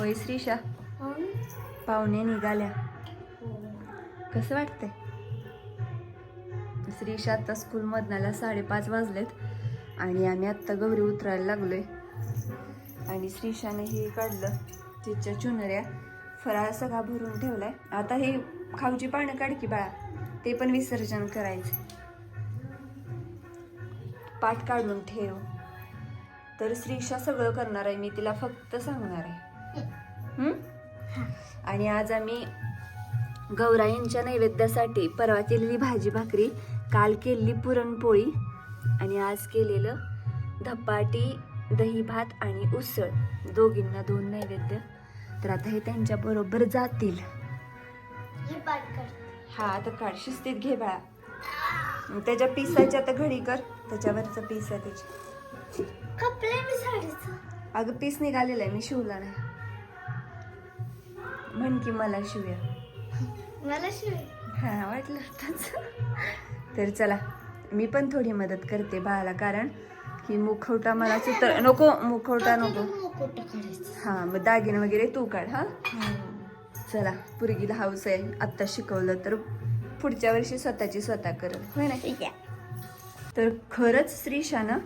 होय श्रीशा? पाहुणे निघाल्या. कसं वाटतंय? श्रीशा आता स्कूलमधनाला साडेपाच वाजलेत आणि आम्ही आत्ता गौरी उतरायला लागलोय. आणि श्रीशाने हे काढलं तिच्या चुनऱ्या. फराळ सगळा भरून ठेवलाय. आता हे खाऊची पानं काढ की बाळा ते पण विसर्जन करायचे पाठ काढून ठेव. तर श्रीशा सगळं करणार आहे मी तिला फक्त सांगणार आहे. आणि आज आम्ही गौराईंच्या नैवेद्यासाठी परवा केलेली भाजी भाकरी काल केलेली पुरणपोळी आणि आज केलेलं धपाटी दही भात आणि उसळ. दोघींना दोन नैवेद्य. तर आता हे त्यांच्या बरोबर जातील. हा आता काढ. शिस्तीत घे बाळा. त्याच्या पिसाची आता घडी कर. त्याच्यावरचं पीस आहे त्याची. अगं पीस निघालेला आहे. मी शिवला नाही. म्हण की मला शिवूया. मला शिवाय हा वाटलं होतंच. तर चला मी पण थोडी मदत करते बाळाला कारण की मुखवटा मला सुतर नको मुखवटा नको. हा मग दागिने वगैरे तू काढ हा. चला पुरगीला हाऊस आहे. आत्ता शिकवलं तर पुढच्या वर्षी स्वतःची स्वतः करल. होय ना? तर खरंच श्रीशानं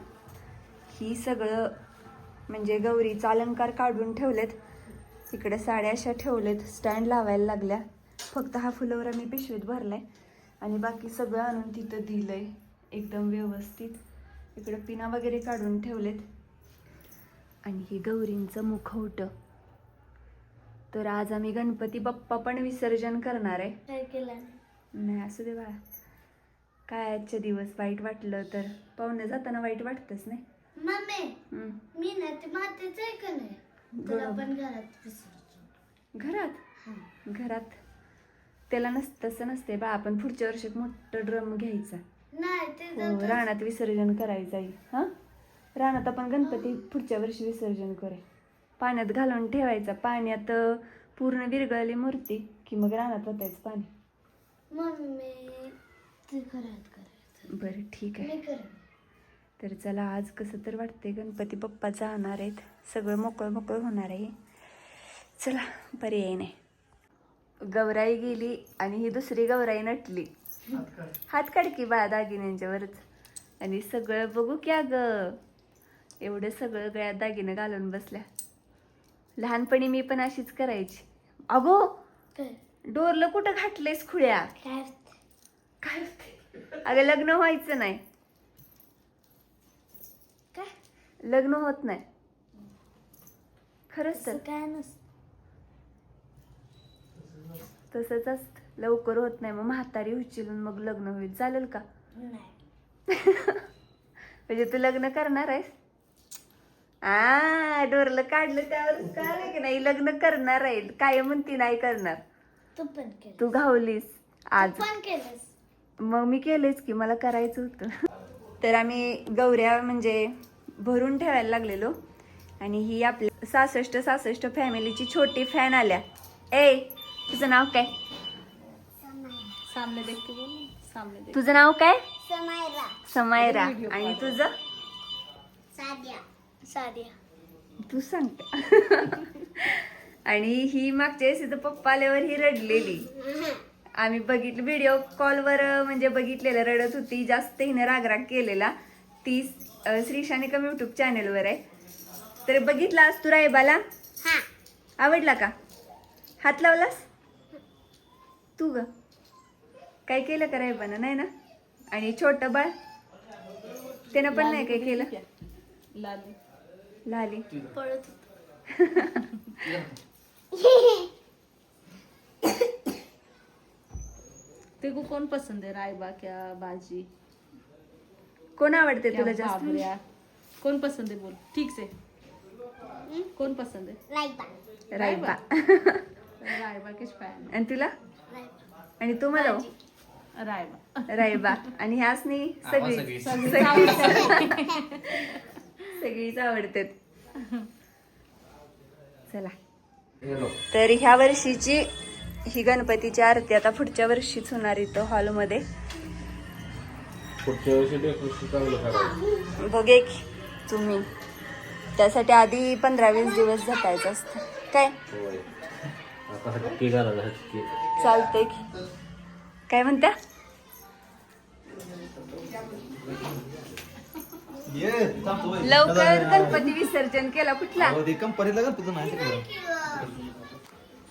ही सगळं म्हणजे गौरीचा अलंकार काढून ठेवलेत. इकडे साड्या अशा ठेवलेत स्टँड लावायला लागल्या. फक्त हा फुलवरा मी पिशवीत भरलाय. आणि बाकी सगळं आणून तिथं दिलंय एकदम व्यवस्थित. इकडे पिना वगैरे काढून ठेवलेत. आणि हे गौरींचं मुखवटं तर आज आम्ही गणपती बाप्पा पण विसर्जन करणार आहे. नाही असू दे बाळा. काय आजचे दिवस वाईट वाटलं तर. पाहुणे जाताना वाईट वाटतच नाही. मी ना ते मातीच आहे पण घरात. विसरतो घरात घरात? त्याला नस तसं नसते बा आपण पुढच्या वर्षी एक मोठं ड्रम घ्यायचा. नाही ते हो जातं. रानात विसर्जन करायचं आहे. हा? रानात आपण गणपती पुढच्या वर्षी विसर्जन करे पाण्यात घालून ठेवायचा. पाण्यात अं, पूर्ण विरघळली मूर्ती की मग रानात ओतायचं पाणी. मम्मी ते घरात करायचं. बरं ठीक आहे. मी करेन तर चला आज कसं तर वाटते गणपती बाप्पा जाणार आहेत. सगळं मोकळं मोकळं होणार आहे. चला पर्याय नाही गौराई गेली आणि ही दुसरी गौराई नटली. हात काढ की बाळा दागिन्यांच्यावरच आणि सगळं बघू क्या ग एवढं सगळं गळ्यात दागिनं घालून बसल्या. लहानपणी मी पण अशीच करायची. अगो डोरलं कुठं घातलेस खुळ्या? काय अगं लग्न व्हायचं नाही. काय? लग्न होत नाही. खरंच तर. काय नसतं. तसंच असत. लवकर होत नाही. मग म्हातारी उचलून मग लग्न होईल. चालेल का? नाही. म्हणजे तू लग्न करणार आहेस? आ डोरलं काढलं त्यावर कळलं की नाही? लग्न करणार आहे. काय म्हणती नाही करणार. तू पण तू घावलीस. आज. मग मी केलेच की मला करायचं होतं. तर आम्ही गौऱ्या म्हणजे भरून ठेवायला लागलेलो. आणि ही आपल्या सासष्ट सासष्ट फॅमिलीची छोटी फॅन आल्या. ए तुझं नाव काय? सामने देख के बोल सामने देख तुझं नाव काय? समायरा. आणि. तुझं? साध्या साध्या तू सांगते आणि ही मागच्या वेळेस इथं पप्पा आल्यावर ही रडलेली. आम्ही बघितलं व्हिडिओ कॉलवर म्हणजे बघितलेलं रडत होती. जास्त हिने रागराग केलेला. ती अं, श्रीशाने कमी युट्यूब चॅनेलवर आहे. तर बघितला आज तू रायबाला हा. आवडला का? हात लावलास? तू ग. काय केलं का रायबानं नाही ना? आणि छोटं बाळ? त्यानं पण नाही काय केलं? लाली. लाली. पळत तेको कौन पसंद है रायबा क्या बाजी? कोण आवडते तुला जास्त? बाबऱ्या? कौन पसंद है बोल? ठीक से कौन पसंद है रायबा. रायबा. रायबा. किस फॅन आणि तुला? रायबा. आणि तुम्हाला? रायबा. रायबा. आणि ह्याच नाही सगळी सगळीच. सगळीच आवडतात. चला. येलो तर ह्या वर्षीची ही गणपतीची आरती आता पुढच्या वर्षीच होणार इथं हॉलमध्ये. पुढच्या वर्षी डेकोरेशन चांगलं करायचं. बघे की तुम्ही. त्यासाठी आधी पंधरा वीस दिवस झटायचं असतं. काय? होय. आता हटके घालायला हटके. चालतंय की. काय म्हणत्या? लवकर गणपती विसर्जन केला कुठला? कंपनीला गणपती नाही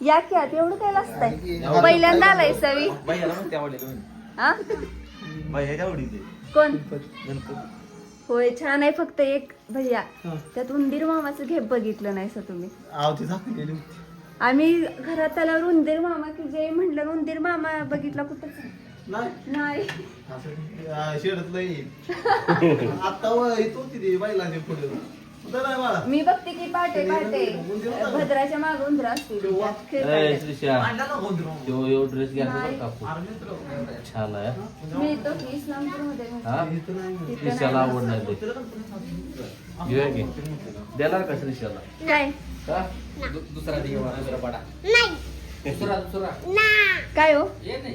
या की आता एवढं काय लागतंय पहिल्यांदा आलाय सवी. म्हणते आवडले हा बाई ह्याच्या आवडीचे. कोण? गणपती. होय छान आहे फक्त एक भैया. त्यात उंदीर मामाचं घेप बघितलं नाही सर तुम्ही. झाकलेली आम्ही घरात आल्यावर उंदीर मामा की जे म्हणलं उंदीर मामा बघितला कुठंच नाही. असं आता इथं होती ती बाईलांची पुढे. कुठं मी बघते की पाटे पाटे. भद्राच्या माग उंदर ए. श्रीशा. तो ड्रेस घ्या नाही. कापू. अरे मित्र, छान आहे. मिळतो की इस्लामपूरमध्ये. मिळतो. हा श्रीशाला. आवडणार ते. घेऊया की. देणार का श्रीशाला? काय का दुसरा दुसरा पाडा. नाही. दुसरा दुसरा. ना. काय हो?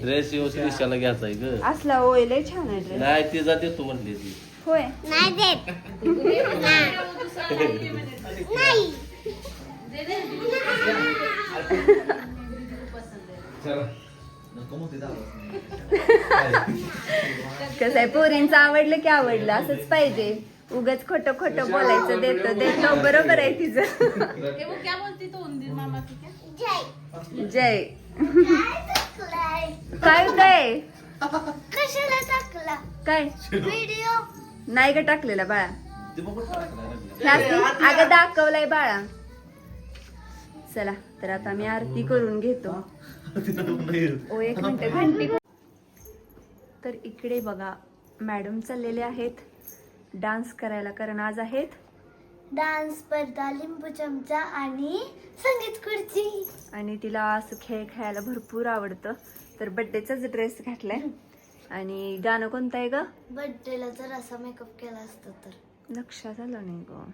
ड्रेस येऊ श्रीशाला घ्यायचा आहे ग. असला होय लय छान आहे ड्रेस नाही ती जाते तू म्हणली ती. होय. नाही देत. नाही. कसं आहे पोरींचं आवडलं की आवडलं असंच पाहिजे. उगाच खोटं खोटं बोलायचं देतो देतो बरोबर आहे तिचं. वो क्या बोलती तो उंदीर मामा की क्या? जय. जय. काय काय कशाला टाकला काय? व्हिडिओ नाही ग टाकलेला बाळा. अगं दाखवलाय बाळा. चला तर आता मी आरती करून घेतो. ओ एक मिनिट घंटी तर इकडे बघा मॅडम चाललेले आहेत. डान्स करायला कारण आज आहेत. डान्स स्पर्धा लिंबू चमचा आणि संगीत खुर्ची. आणि तिला असं खेळ खेळायला भरपूर आवडतं. तर बड्डेचाच ड्रेस घातलाय. आणि गाणं कोणतं आहे ग? बर्थडेला जर असा मेकअप केला असता तर. लक्षात आलं नाही ग.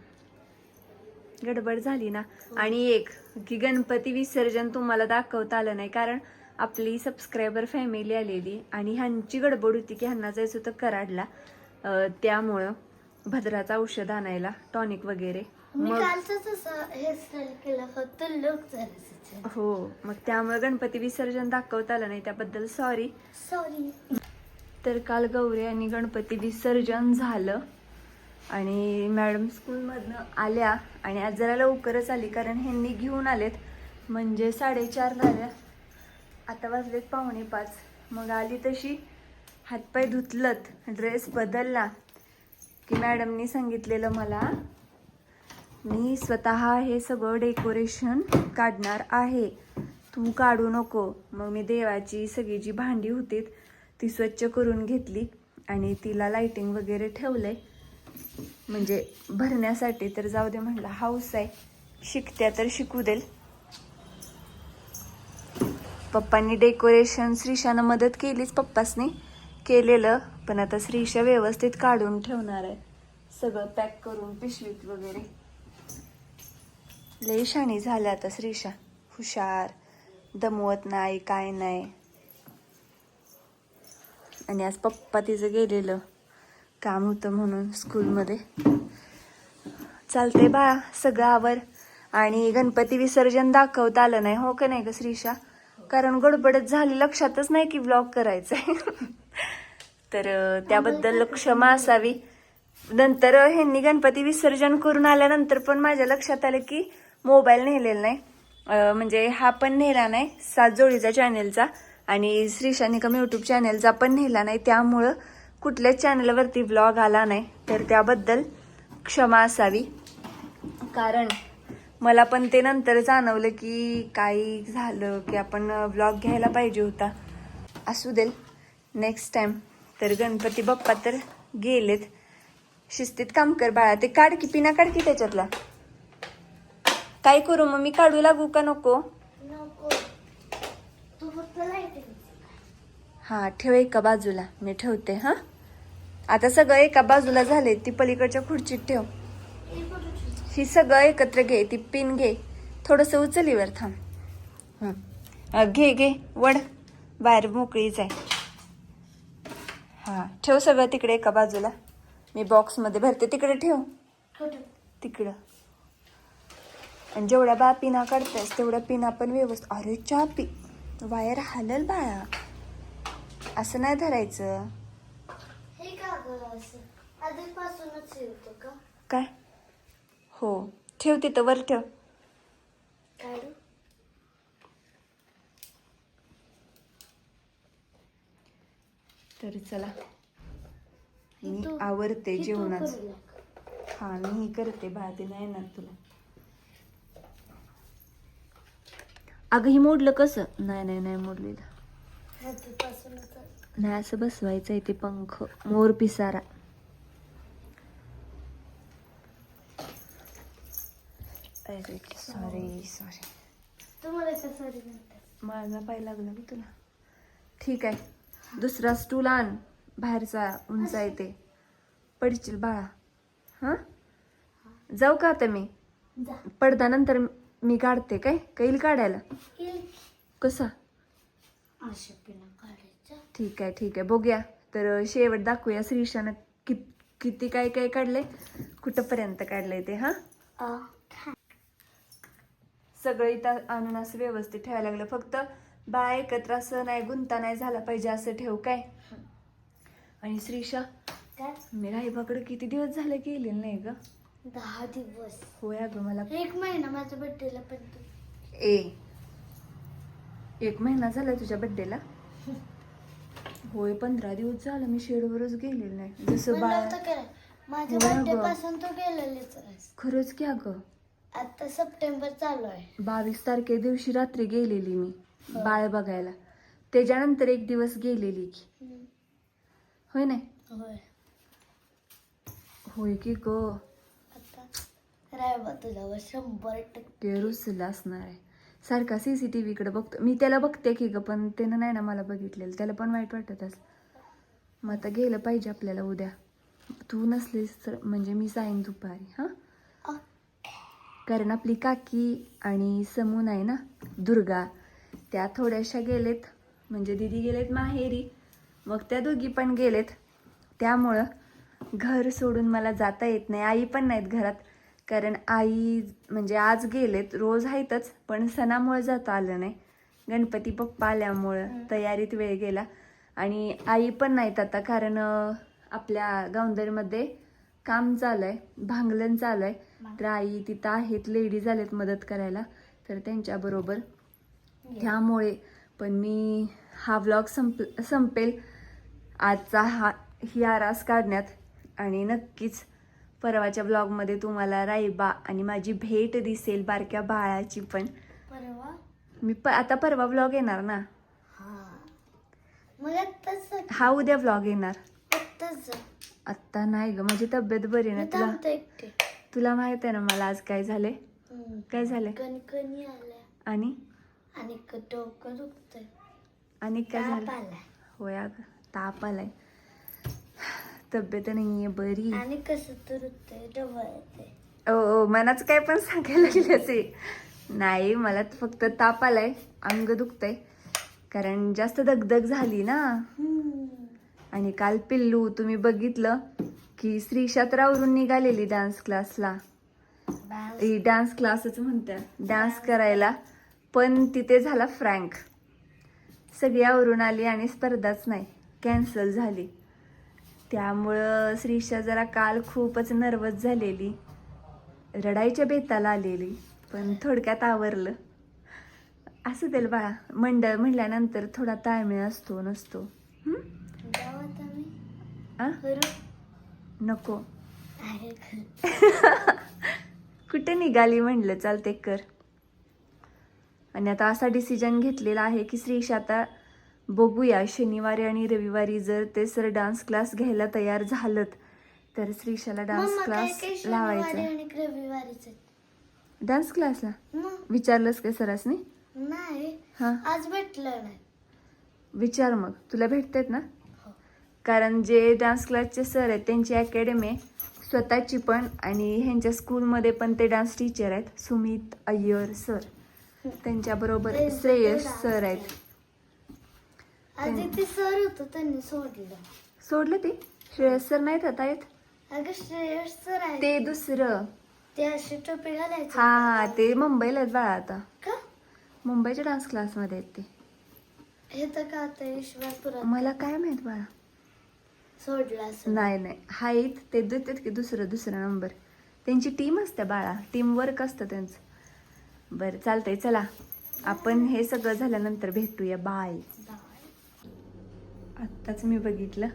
गडबड झाली ना. आणि एक की गणपती विसर्जन तुम्हाला दाखवता आलं नाही कारण आपली सबस्क्रायबर फॅमिली आलेली आणि ह्यांची गडबड होती की ह्यांना जायचं होतं कराडला. त्यामुळं भद्राचं औषध आणायला टॉनिक वगैरे. मग हो मग त्यामुळे गणपती विसर्जन दाखवता आलं नाही त्याबद्दल सॉरी सॉरी तर काल गौरी आणि गणपती विसर्जन झालं. आणि मॅडम स्कूलमधनं आल्या आणि आज जरा लवकरच आली कारण ह्यांनी घेऊन आलेत. म्हणजे साडेचार झाल्या. आता वाजलेत पावणे पाच. मग आली तशी. हातपाय धुतलत. ड्रेस बदलला. की मॅडमनी सांगितलेलं मला मी स्वतः हे सगळं डेकोरेशन काढणार आहे. तू काढू नको. मग मी देवाची सगळी जी भांडी होतीत ती स्वच्छ करून घेतली आणि तिला लायटिंग वगैरे ठेवलं आहे म्हणजे भरण्यासाठी तर जाऊ दे म्हटलं हाऊस आहे. शिकत्या तर शिकू देल. पप्पांनी डेकोरेशन श्रीशानं मदत केलीच पप्पासनी. केलेलं पण आता श्रीशा व्यवस्थित काढून ठेवणार आहे. सगळं पॅक करून पिशवीत वगैरे. लई शाणी झाल्या आता श्रीशा. हुशार. दमवत नाही काय नाही. आणि आज पप्पा तिचं गेलेलं काम होतं म्हणून स्कूलमध्ये. चालते बाळा सगळं आवर. आणि गणपती विसर्जन दाखवता आलं नाही हो का नाही ग श्रीशा? कारण गडबडच झाली लक्षातच नाही की ब्लॉग करायचंय. तर त्याबद्दल क्षमा असावी. नंतर ह्यांनी गणपती विसर्जन करून आल्यानंतर पण माझ्या लक्षात आलं की मोबाईल नेलेला नाही. म्हणजे हा पण नेला नाही सात जोडीचा चॅनेलचा आणि श्रीशानिकम यूट्यूब चॅनलचा पण नेला नाही. त्यामुळं कुठल्याच चॅनलवरती ब्लॉग आला नाही. तर त्याबद्दल क्षमा असावी. कारण मला पण ते नंतर जाणवलं की काही झालं की आपण ब्लॉग घ्यायला पाहिजे होता. असू देल. नेक्स्ट टाईम तर गणपती बाप्पा तर गेलेत. शिस्तीत काम कर बाळा. ते काढ की पिना काढ की त्याच्यातला. काय करू मग? मी काढू लागू का नको नको तू फक्त लाईटिंग हां ठेव एका बाजूला. मी ठेवते हां? आता सगळं एका बाजूला झाले ती पलीकडच्या खुर्चीत ठेव. ही सगळं एकत्र घे ती पिन घे. थोडंसं उचलीवर थांब. घे घे वड बाहेर मोकळीच आहे हां ठेव सगळं तिकडे एका बाजूला. मी बॉक्समध्ये भरते तिकडे ठेव. तिकडं. आणि जेवढ्या बा पिना काढतेस तेवढ्या पिना पण व्यवस्थित. अरे चा पी वायर हालल बाळा. असं नाही धरायचं. हे का गं असं? आधीपासूनच येतो का? काय? हो ठेव तिथं वर ठेव. तर चला. मी आवरते जेवणाचं. करू लाग. हा मी करते बाळते नाही येणार तुला. अगं ही मोडलं कसं? नाही नाही नाही मोडलेलं. नाही असं बसवायचं आहे ते पंख. मोर पिसारा. सॉरी सॉरी म्हणतात माझा पाय लागला की तुला. ठीक आहे. दुसरा स्टूल आण. बाहेरचा उंच आहे ते. पडशील बाळा. हां? जाऊ का आता मी? पडदा नंतर मी काढते काय? कैल काढायला? कसा? ठीक आहे ठीक आहे. बघूया. तर शेवट दाखवूया श्रीशानं कि किती काय काय काढलंय? कुठंपर्यंत काढलंय ते हां? सगळं इथं आणून असं व्यवस्थित ठेवायला लागलं. फक्त बाळा एकत्र असं नाही गुंता नाही झाला पाहिजे असं ठेव काय? आणि श्रीशा मी राहीबाकडे किती दिवस झाले गेलेले नाही ग? दहा दिवस. होय अगं मला एक महिना माझ्या बड्डेला पण तू. ए एक महिना झाला तुझ्या बड्डेला होय पंधरा दिवस झालं मी शेडवरच गेलेले नाही. जसं बाळ होतं काय माझ्या होय बड्डे अगं. पासून तू गेलेलीच आहेस. खरंच की अगं. आता सप्टेंबर चालू आहे. बावीस तारखे दिवशी रात्री गेलेली मी बाळ बघायला. त्याच्यानंतर एक दिवस गेलेली की. होय नाही? होय. होय की ग. तुझ्यावर शंभर टक्के. ते रुसला असणार आहे. सारखा सी सी टी व्हीकडे बघतो. मी त्याला बघते की ग पण त्यानं नाही ना मला बघितलेलं. त्याला पण वाईट वाटत असं मग आता गेलं पाहिजे आपल्याला उद्या. तू नसलीस तर म्हणजे मी जाईन दुपारी हां? कारण आपली काकी आणि समून आहे ना दुर्गा त्या थोड्याशा गेलेत. म्हणजे दिदी गेलेत माहेरी. मग त्या दोघी पण गेलेत. त्यामुळं घर सोडून मला जाता येत नाही. आई पण नाहीत घरात. कारण आई म्हणजे आज गेलेत रोज आहेतच पण सणामुळे जाता आलं नाही. गणपती बाप्पा आल्यामुळं तयारीत वेळ गेला. आणि आई पण नाहीत आता कारण आपल्या गावंदरीमध्ये काम चालू आहे भांगलन चालू आहे तर आई तिथं आहेत लेडीज आलेत मदत करायला. तर त्यांच्याबरोबर त्यामुळे पण मी हा व्लॉग संप संपेल. आजचा हा ही आरास काढण्यात. आणि नक्कीच परवाच्या व्लॉगमध्ये तुम्हाला राईबा आणि माझी भेट दिसेल बारक्या बाळाची पण. परवा? मी प आता परवा व्लॉग येणार ना. हा. मग आत्ताच जा. हा उद्या व्लॉग येणार. आत्ताच जा. आत्ता नाही ग माझी तब्येत बरी मी ना तुला? थांबते एकटे. तुला माहीत आहे ना मला आज काय झाले हम्म. काय झाले कणकणी आल्या. आणि? आणि क- डोकं दुखतंय. आणि काय ताप झालं? आलाय. होय अगं ताप आलाय. तब्येत नाहीये बरी. आणि कसं तर ओ मनाच काय पण सांगायला लागलं ते नाही मला फक्त ताप आलाय अंग दुखतंय. कारण जास्त दगदग झाली ना. आणि काल पिल्लू तुम्ही बघितलं की श्रीशा तर आवरून निघालेली डान्स क्लासला डान्स क्लासच म्हणत्या डान्स करायला. पण तिथे झाला फ्रँक. सगळी आवरून आली आणि स्पर्धाच नाही कॅन्सल झाली. त्यामुळं श्रीशा जरा काल खूपच नर्वस झालेली. रडायच्या बेताला आलेली पण थोडक्यात आवरलं. असं त्याला बाळा मंडळ म्हणल्यानंतर थोडा ताळमेळ असतो नसतो. नको. कुठे निघाली म्हणलं चालते कर. आणि आता असा डिसिजन घेतलेला आहे की श्रीशा आता बघूया शनिवारी आणि रविवारी जर ते सर डान्स क्लास घ्यायला तयार झालं तर श्रीशाला डान्स क्लास लावायचा. रविवारीच. डान्स क्लासला विचारलंस का सरासनी? नाही. हां. आज भेटलं नाही. विचार मग तुला भेटतात ना? हो. कारण जे डान्स क्लासचे सर आहेत त्यांची अकॅडमी आहे स्वतःची पण आणि ह्यांच्या स्कूलमध्ये पण ते डान्स टीचर आहेत सुमित अय्यर सर. त्यांच्याबरोबर श्रेयस सर आहेत. आधी ते सर होतं त्यांनी सोडलं. सोडलं ते? श्रेयस सर नाहीत आता येत अगं श्रेयस सर आहे ते दुसरं. ते अशी टोपी घालायची. हा हा ते मुंबईला आहेत बाळा आता. का? मुंबईच्या डान्स क्लासमध्ये आहेत ते. हे तर का आता ईश्वरपुरात? मला काय माहीत बाळा? सोडलं असं. नाही नाही. हाईत ते देतात की दुसरं दुसरा नंबर. त्यांची टीम असते बाळा. टीम वर्क असतं त्यांचं. बरं चालतंय चला. आपण हे सगळं झाल्यानंतर भेटूया. बाय आत्ताच मी बघितलं.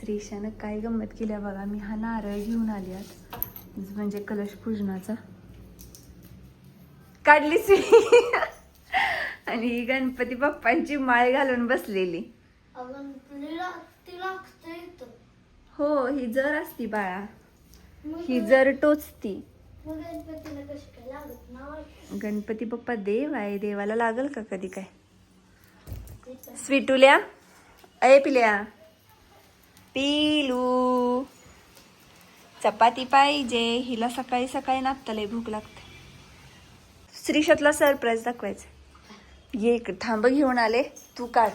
श्रीशानं काय गंमत केल्या बघा. मी हा नारळ घेऊन आली आज. म्हणजे कलश पूजनाचा. काढलीच मी. आणि ही गणपती बाप्पांची माळ घालून बसलेली. हो ही जर असती बाळा. ही जर टोचती. गणपती बाप्पा देव आहे. देवाला लागल का कधी काय? स्वीटुल्या? अय पिल्या पिलू चपाती पाहिजे हिला सकाळी सकाळी नाचता लय भूक लागते श्रीशतला सरप्राईज दाखवायचं ये थांब घेऊन आले तू काढ.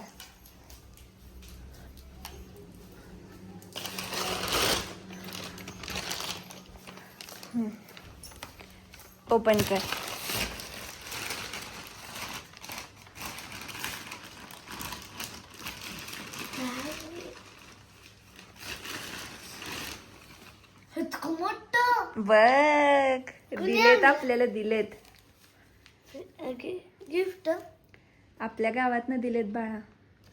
ओपन कर इतकं मोठं बघ. दिलेत आपल्याला दिलेत. गिफ्ट आपल्या गावातनं दिलेत बाळा.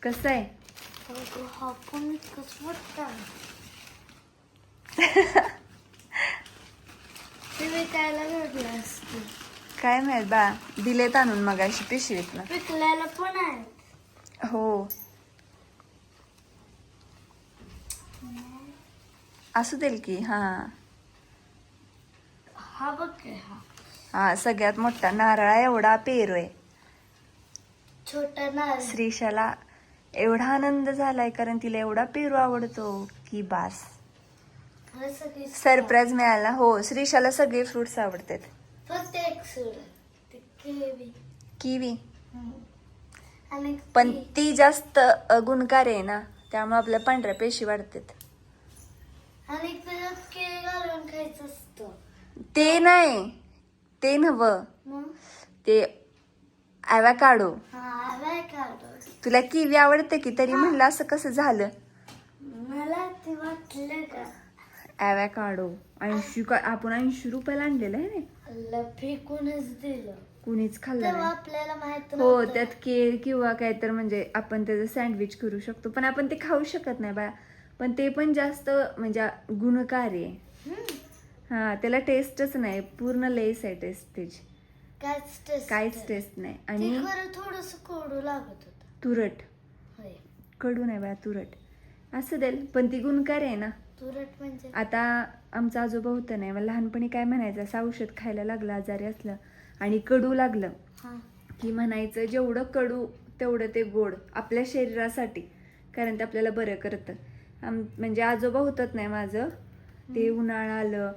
कसं आहे? काय माहीत बाळा दिलेत आणून मग अशी पिशवीत ना पण हो. असू देल की हा. हा बघ हा. हा सगळ्यात मोठा नारळा एवढा पेरू आहे. छोटा नारळ. श्रीशाला एवढा आनंद झालाय कारण तिला एवढा पेरू आवडतो की बास. सरप्राईज मिळाला. हो श्रीशाला सगळे फ्रुट्स आवडतात. फक्त एक केवी. किवी. आणि पण ती- जास्त गुणकारी आहे ना त्यामुळे आपल्या पांढऱ्या पेशी वाढतात. आणि त्याच्यात केळी घालून खायचं ते नाही. ते नव. मग? ते हा बाय काढ तुला किवी आवडते की? तरी म्हणलं असं कसं झालं? मला ते वाटलं का? ॲवॅकाडो. ऐंशी का आपण ऐंशी रुपयाला आणलेलं आहे ना? अल्ला फेकूनच दिलं. कुणीच खाल्लं तेव्हा नाही. आपल्याला माहीत हो नव्हतं. त्यात केळ किंवा काय तर म्हणजे आपण त्याचं सँडविच करू शकतो. पण आपण ते खाऊ शकत नाही बा. पण ते पण जास्त म्हणजे गुणकारी आहे. हम्म. हा त्याला टेस्टच नाही पूर्ण लेस आहे टेस्ट त्याची काहीच टेस्ट नाही. आणि थोडस कोडू लागत होत. तुरट. कडू नाही बा तुरट. असं देल पण ती गुणकारी आहे ना. तुरट म्हणजे? आता आमचा आजोबा होतं नाही मला लहानपणी काय म्हणायचं असं औषध खायला लागलं आजारी असलं आणि कडू लागलं. हा. की म्हणायचं जेवढं कडू तेवढं ते गोड आपल्या शरीरासाठी कारण ते आपल्याला बरं करतं. आम म्हणजे आजोबा होतात नाही माझं ते उन्हाळा आलं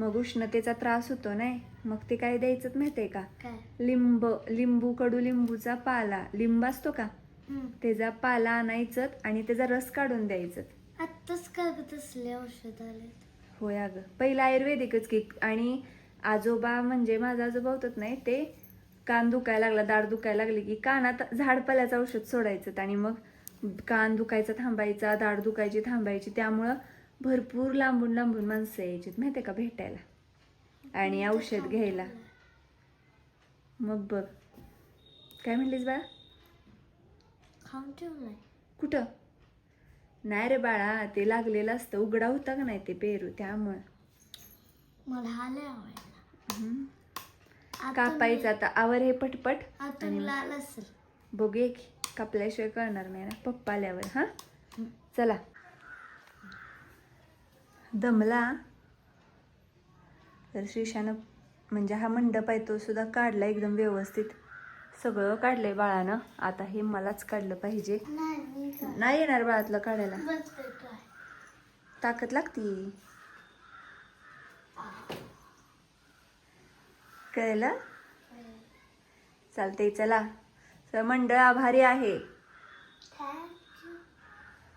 मग उष्णतेचा त्रास होतो नाही? मग ते काय द्यायचं माहितीये का? काय? लिंब लिंबू कडू लिंबूचा पाला. लिंब असतो का? हम्म. त्याचा पाला आणायचं आणि त्याचा रस काढून द्यायचं. आत्ताच औषध आले होय अगं. पहिलं आयुर्वेदिकच की. आणि आजोबा म्हणजे माझा आजोबा होतात नाही ते कान दुखायला लागला दाढ दुखायला लागली की कानात झाडपाल्याचं औषध सोडायचं आणि मग कान दुखायचा थांबायचा दाढ दुखायची थांबायची. त्यामुळं भरपूर लांबून लांबून माणसं यायची माहितीये का भेटायला? आणि औषध घ्यायला. मग बघ. काय म्हणलीस बाळा? खाऊन ठेवलाय कुठं? नाही रे बाळा ते लागलेलं असतं. उघडा होता का नाही ते पेरू त्यामुळं. मला आले कापायचं आता. आवर हे पटपट. आतून लाल असेल. बघूया की कापल्याशिवाय कळणार नाही ना. पप्पा आल्यावर हा? चला. दमला. तर श्रीशानं म्हणजे हा मंडप आहे तो सुद्धा काढला एकदम व्यवस्थित. सगळं काढलंय बाळानं. आता हे मलाच काढलं पाहिजे. नाही येणार बाळातलं काढायला. ताकद लागती. कळलं? चालतंय चला. तर मंडळ आभारी आहे.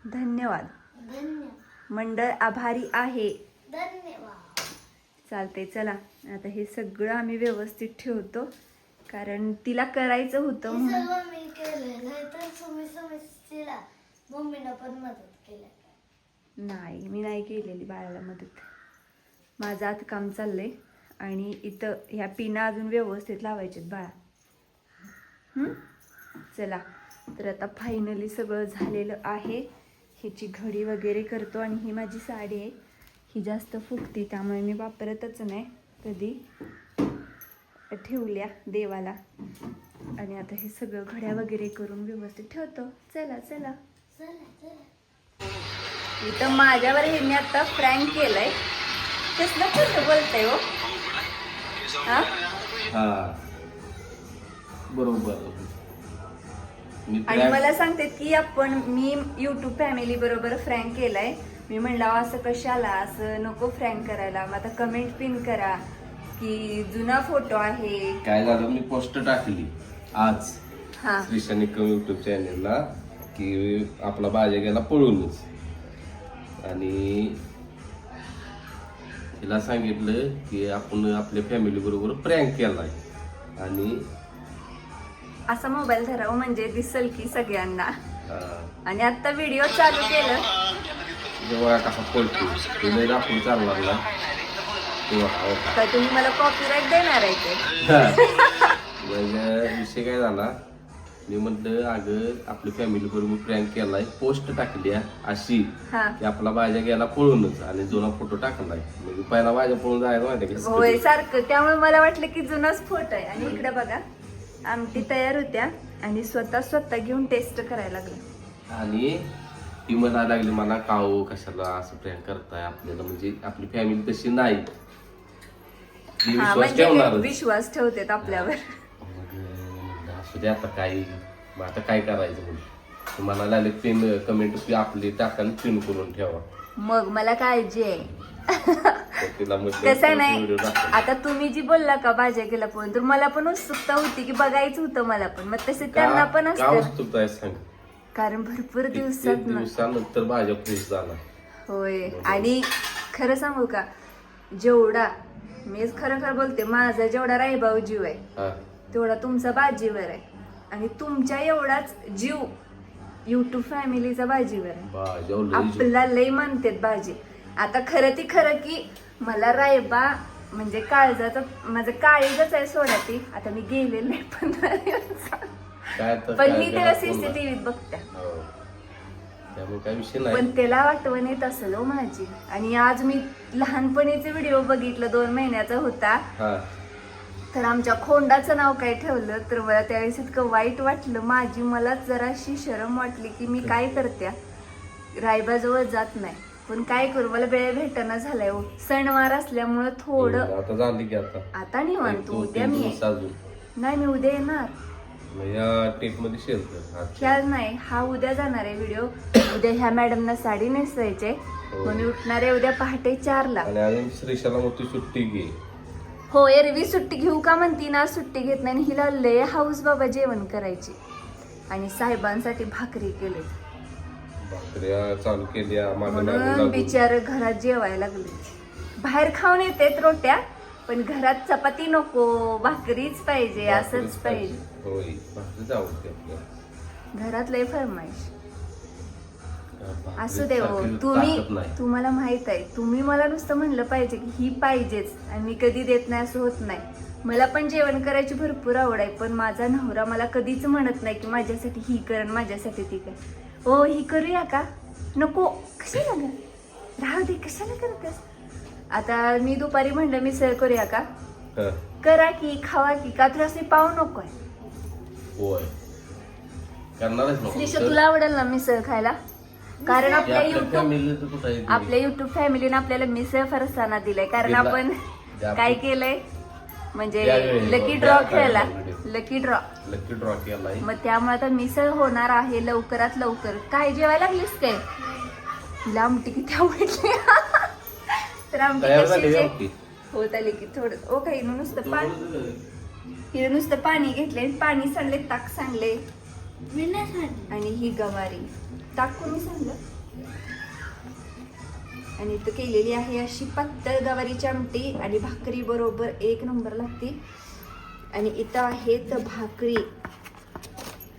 धन्यवाद. धन्यवाद. मंडळ आभारी आहे. धन्यवाद. चालतंय चला. आता हे सगळं आम्ही व्यवस्थित ठेवतो. कारण तिला करायचं होतं म्हणून. मी केलं मम्मीनं पण मदत केली नाही मी नाही केलेली बाळाला मदत. माझं आता काम चाललंय. आणि इथं ह्या पिना अजून व्यवस्थित लावायच्यात बाळा. हं? चला. तर आता फायनली सगळं झालेलं आहे. ह्याची घडी वगैरे करतो आणि ही माझी साडी आहे. ही जास्त फुगती त्यामुळे मी वापरतच नाही कधी. ठेवल्या देवाला. आणि आता हे सगळं घड्या वगैरे करून व्यवस्थित ठेवतो. चला चला. इथं माझ्यावर ह्यांनी आता फ्रँक केलंय. कसलं कसं बोलतंय हो? हा. बरोबर. आणि मला सांगते की आपण मी युट्यूब फॅमिली बरोबर फ्रँक केलाय. मी म्हणलं "अहो, असं कशाला? असं नको फ्रँक करायला. मग आता कमेंट पिन करा की जुना फोटो आहे. काय झालं? मी पोस्ट टाकली. आज हा. श्रीशानी कम युट्यूब चॅनेलला की आपला बाजा गेला पळूनच. आणि तिला सांगितलं की आपण आपल्या फॅमिली बरोबर प्रँक केलाय. आणि असा मोबाईल धरावं म्हणजे दिसल की सगळ्यांना. आणि आता व्हिडिओ चालू केलं. जेव्हा कसा पळतो दाखवून चालला लागला. हो. तर तुम्ही मला कॉपीराईट देणार आहे ते. मग विषय काय झाला? मी म्हटलं अगं आपली फॅमिली बरोबर प्रँक केलाय पोस्ट टाकली अशी. की आपला बाजा गेला पळूनच आणि जुना फोटो टाकलाय. म्हणजे पहिला बाजा पळून जायला माहिती होय सारखं. त्यामुळे मला वाटलं की जुनाच फोटो आहे. आणि इकडे बघा. आमटी तयार होत्या आणि स्वतः स्वतः घेऊन टेस्ट करायला लागले. आणि ती म्हणायला लागली मला काहो कशाला असं प्रँक करताय आपल्याला? म्हणजे आपली फॅमिली तशी नाही. ती हा विश्वास म्हणजे ठेवणार विश्वास ठेवतेत आपल्यावर. असू दे आता काय मग आता काय करायचं म्हणून? मला लागले पिन कमेंट आपली टाका पिन करून ठेवा. मग मला काळजी आहे. कसं आहे नाही आता तुम्ही जी बोलला का भाज्या गेला पण तर मला पण उत्सुकता होती की बघायचं होतं मला पण. मग तसे त्यांना पण असतं. कारण भरपूर दिवसात ना दिवसानंतर भाज्या फ्रेश झाला. होय. आणि खरं सांगू का जेवढा मी खरं खरं बोलते माझा जेवढा रायभाऊ जीव आहे तेवढा तुमचा बाजीवर आहे. आणि तुमच्या एवढाच जीव युट्यूब फॅमिलीचा बाजीवर आहे. भाज्या लय जीव- आपला लय म्हणतात बाजी आता खरं ती खरं की मला रायबा म्हणजे काळजाचा माझं काळीजच आहे सोडा ती. आता मी गेलेले नाही पंधरा दिवस पण मी त्याला सीसीटीव्हीत बघते. हो. पण त्याला आठवण येत असेल हो माझी. आणि आज मी लहानपणीचे व्हिडिओ बघितलं दोन महिन्याचा होता. हा. तर आमच्या खोंडाचं नाव काय ठेवलं तर मला त्यावेळेस इतकं वाईट वाटलं. माझी मला जराशी शरम वाटली की मी काय करत्या? रायबाजवळ जात नाही. पण काय करू मला वेळ भेटना झालाय हो. सणवार असल्यामुळं थोडं आता झाली की आता. आता निवांत दोन उद्या मी नाही मी उद्या येणार. या टेपमध्ये शेअर कर. ह्या नाही हा उद्या जाणार आहे व्हिडिओ उद्या ह्या मॅडमना साडी नेसायचे हो. मग मी उठणार आहे उद्या पहाटे चारला. आणि अजून श्रीशाला मग ती सुट्टी घे. हो एरवी सुट्टी घेऊ का म्हणती? ना सुट्टी घेत नाही. आणि हिला लय हाऊस बाबा जेवण करायची. आणि साहेबांसाठी भाकरी केली भाकऱ्या चालू केल्या मागे लागून म्हणून. बिचार घरात जेवायला लागले. बाहेर खाऊन येतेत रोट्या पण घरात चपाती नको भाकरीच पाहिजे असंच भाकरीच पाहिजे. होय भाकरीच आवडते आपल्याला. घरात लय फरमाईश. असू दे हो तुम्ही ताकद नाही. तुम्हाला माहीत आहे तुम्ही मला नुसतं म्हणलं पाहिजे की ही पाहिजेच आणि मी कधी देत नाही असं होत नाही. मला पण जेवण करायची भरपूर आवड आहे पण माझा नवरा मला कधीच म्हणत नाही की माझ्यासाठी ही कर आणि माझ्यासाठी ती कर. ओ ही करूया का? नको कशाला ग? राहू दे कशाला करतेस? आता मी दुपारी म्हणलं मिसळ करूया का? करा की खावा की का तुला असे पाव नकोय. होय. करणारच नको. तुला आवडेल ना मिसळ खायला? कारण आपल्या आपल्या युट्यूब? आपल्या युट्यूब फॅमिलीने आपल्याला मिसळ फरसाना दिलाय. कारण. आपण. काय केलंय? म्हणजे लकी ड्रॉ खेळला. लकी ड्रॉ लकी ड्रॉ केलाय. मग त्यामुळे आता मिसळ होणार आहे लवकरात लवकर. काय जेवायला लागलीस काय? तिला आमटी किती आवडली. तर आमटी तयार? होत आली की थोडं. ओ काही नुसतं पाणी. हिने नुसतं पाणी घेतले पाणी सांडले ताक सांडले मी नाही सांगितलं आणि ही गवारी. ताक कोणी सांगलं आणि इथं केलेली आहे अशी पातळ गवारीची आमटी आणि भाकरी बरोबर एक नंबर लागते. आणि इथं आहेत भाकरी.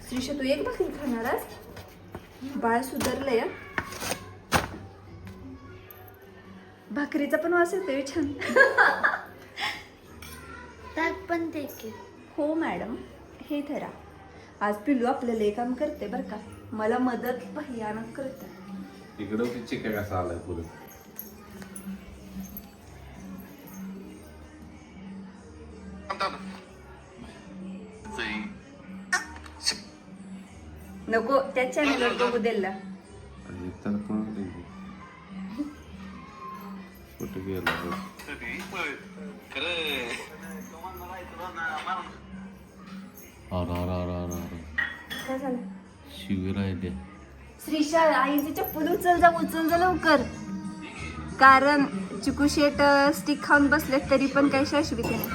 श्रीश तू एक भाकरी खाणार आज? बाळ सुधारलंय? भाकरीचा पण वास येतोय छान. ताक पण ते की हो मॅडम. हे धरा. आज पिल्लू आपलं लय काम करते बरं का. मला मदत भयानक करते इकडं चिकन कसा आलाय पुढे? नको त्या चॅनलवर बघू द्यायला आणि तर पण कुठे गेला अरे अरे अरे अरे अरे. काय झालं? शिबिर आहे ते. श्रीशा आईचे चप्पल उचल जा उचल जा लवकर. कारण चिकू शेट स्टिक खाऊन बसले तरी पण काही शाश्वती नाही.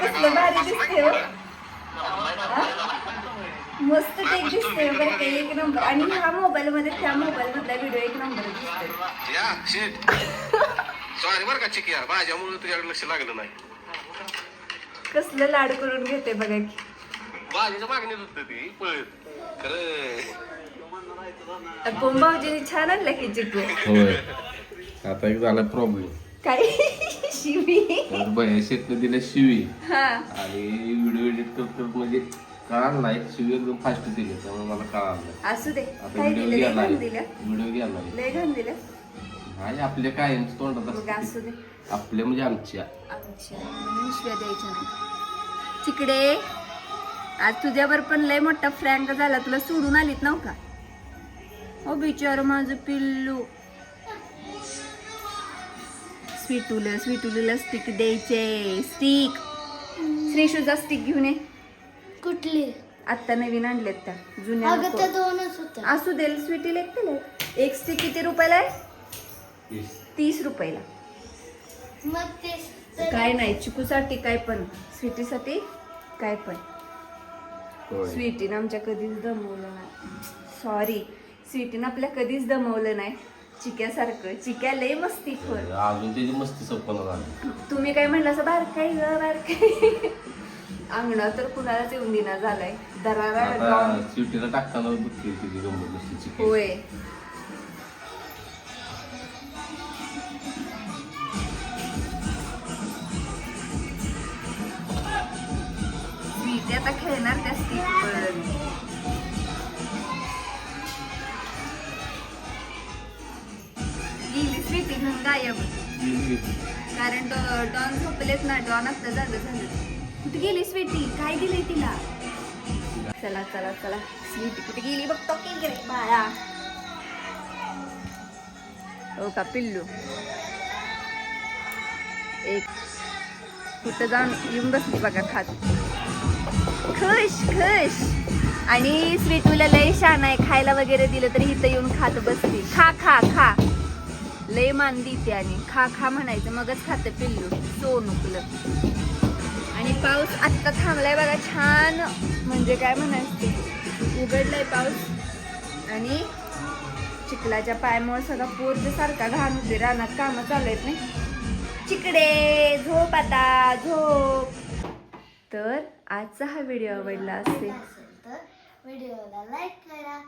कसलं भारी दिसते. हा? मस्त केक दिसतोय बरं का एक नंबर. आणि ह्या मोबाईल मध्ये त्या मोबाईल मधला व्हिडिओ एक नंबर दिसतोय. या शेट सॉरी बरं का चिकी यार. माझ्यामुळे तुझ्याकडे लक्ष लागलं नाही. कसलं लाड करून घेते बघा की. भाजीच्या मागणीत होतं ती पळत. खरं. आपण भाऊजीने छान आणलं की चिकू? होय. आता एक झाला प्रॉब्लेम काय? शिवी? भया शेतनं दिल्या शिवी. हा. आणि व्हिडिओ एडिट करत करत म्हणजे कळालं नाही शिवी एकदम फास्ट दिली त्यामुळे मला कळालं नाही. असू दे. आता काय व्हिडिओ दिलं लय गेला घाण दिलं. व्हिडिओ गेला लय दिलं. नाही आपल्या कायम तोंडात मग असते असू दे. आपल्या म्हणजे आमच्या. अच्छा म्हणून शिव्या द्यायच्या नाही. तिकडे आज तुझ्यावर पण लय मोठा फ्रँक झाला. तुला सोडून आलीत नव का? हो बिचार माझं पिल्लू. स्वीटूला स्वीटूला स्टिक द्यायचे. स्टिक श्रीशूचा स्टिक घेऊन ये. कुठली? आत्ता नवीन आणलेत त्या जुन्या अगं नको. त्या दोनच होत्या. असू दे स्वीटीला एक. दिले एक स्टिक किती रुपयाला आहे? तीस. रुपयाला. मग ते काय नाही चिकूसाठी काय पण स्वीटीसाठी काय पण. होय. स्वीटीनं आमच्या कधीच दमवलं नाही. सॉरी स्वीटीनं आपल्या कधीच दमवलं नाही. चिक्यासारखं. चिक्या लय मस्ती खोर अजून त्याची मस्ती संपन्न झाली तुम्ही काय म्हणलं असं बार काय ग बार काय अंगणा तर कुणालाच येऊन दिना झालाय. दरारा आता डॉन स्वीटीला टाकताना दुखते तिची गंमत नुसती चिकन. होय. आता खेळणार त्या स्टिक पण गेली स्वीटी घेऊन गायब. कारण डॉ- डॉन झोपलेत ना डॉन आता झालं झालं. कुठे गेली स्वीटी? काय दिलंय तिला? चला चला चला. स्वीटी कुठे गेली? बघतो की गेली बाळा. हो का पिल्लू? एक. कुठं जाऊन येऊन बसली बघा खात. खुश खुश. आणि स्वीटूला लय शान आहे. खायला वगैरे दिलं तरी इथं येऊन खात बसली. खा खा खा. लय मान देते आणि खा खा म्हणायचं. मगच खातं पिल्लू. सोनुकलं आणि पाऊस आत्ता थांबलाय बघा छान. म्हणजे काय म्हणायचं? ते उघडलाय पाऊस. आणि चिखलाच्या पायामुळे सगळा पोरच्या सारखा घाण होते रानात कामं चालू आहेत नाही? चिकडे झोप आता झोप. तर आजचा हा व्हिडिओ आवडला असेल. असेल तर व्हिडिओला लाईक करा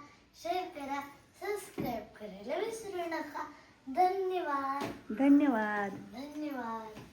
शेअर करा सबस्क्राईब करायला विसरू नका. धन्यवाद. धन्यवाद. धन्यवाद.